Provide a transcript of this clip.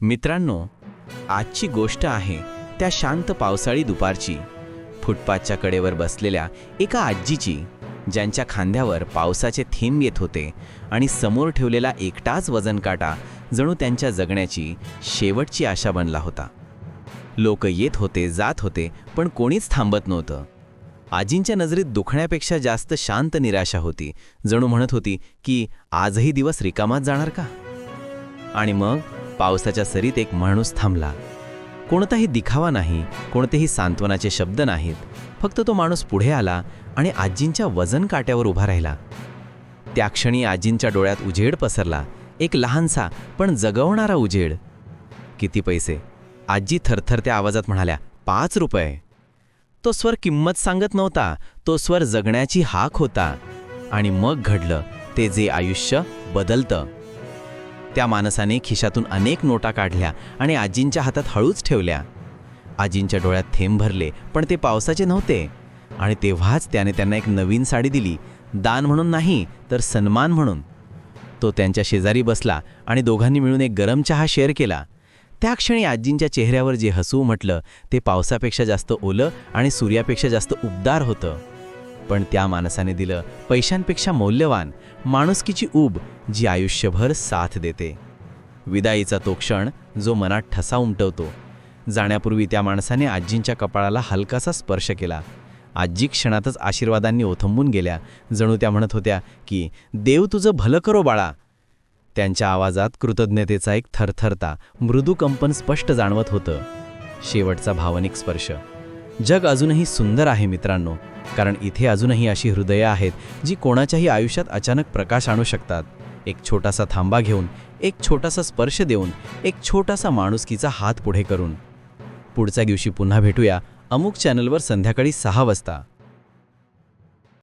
मित्रांनो आजची गोष्ट आहे त्या शांत पावसाळी दुपारची. फुटपाथच्या कडेवर बसलेल्या एका आजीची ज्यांच्या खांद्यावर पावसाचे थेंब येत होते आणि समोर ठेवलेला एकटाच वजन काटा जणू त्यांच्या जगण्याची शेवटची आशा बनला होता. लोक येत होते जात होते पण कोणीच थांबत नव्हतं. आजींच्या नजरेत दुखण्यापेक्षा जास्त शांत निराशा होती. जणू म्हणत होती की आजही दिवस रिकामात जाणार का? आणि मग पावसाच्या सरीत एक माणूस थांबला. कोणताही दिखावा नाही कोणतेही सांत्वनाचे शब्द नाहीत. फक्त तो माणूस पुढे आला आणि आजींच्या वजन काट्यावर उभा राहिला. त्या क्षणी आजींच्या डोळ्यात उजेड पसरला. एक लहानसा पण जगवणारा उजेड. किती पैसे? आजी थरथरत्या आवाजात म्हणाल्या. पाच रुपये. तो स्वर किंमत सांगत नव्हता. तो स्वर जगण्याची हाक होता. आणि मग घडलं ते जे आयुष्य बदलतं. त्या माणसाने खिशातून अनेक नोटा काढल्या आणि आजींच्या हातात हळूच ठेवल्या. आजींच्या डोळ्यात थेंब भरले पण ते पावसाचे नव्हते. आणि तेव्हाच त्याने त्यांना एक नवीन साडी दिली दान म्हणून नाही तर सन्मान म्हणून. तो त्यांच्या शेजारी बसला आणि दोघांनी मिळून एक गरम चहा शेअर केला. त्या क्षणी आजींच्या चेहऱ्यावर जे हसू म्हटलं ते पावसापेक्षा जास्त ओलं आणि सूर्यापेक्षा जास्त उबदार होतं. पण त्या माणसाने दिलं पैशांपेक्षा मौल्यवान माणुसकीची ऊब जी आयुष्यभर साथ देते. विदाईचा तो क्षण जो मनात ठसा उमटवतो. जाण्यापूर्वी त्या माणसाने आजींच्या कपाळाला हलकासा स्पर्श केला. आजी क्षणातच आशीर्वादांनी ओथंबून गेल्या. जणू त्या म्हणत होत्या की देव तुझं भलं करो बाळा. त्यांच्या आवाजात कृतज्ञतेचा एक थरथरता मृदू कंपन स्पष्ट जाणवत होतं. शेवटचा भावनिक स्पर्श. जग अजूनही सुंदर आहे मित्रांनो कारण इथे अजूनही अशी हृदयं आहेत जी कोणाच्याही आयुष्यात अचानक प्रकाश आणू शकतात. एक छोटासा थांबा घेऊन एक छोटासा स्पर्श देऊन एक छोटासा माणुसकीचा हात पुढे करून. पुढच्या दिवशी पुन्हा भेटूया अमुक चॅनलवर संध्याकाळी सहा वाजता.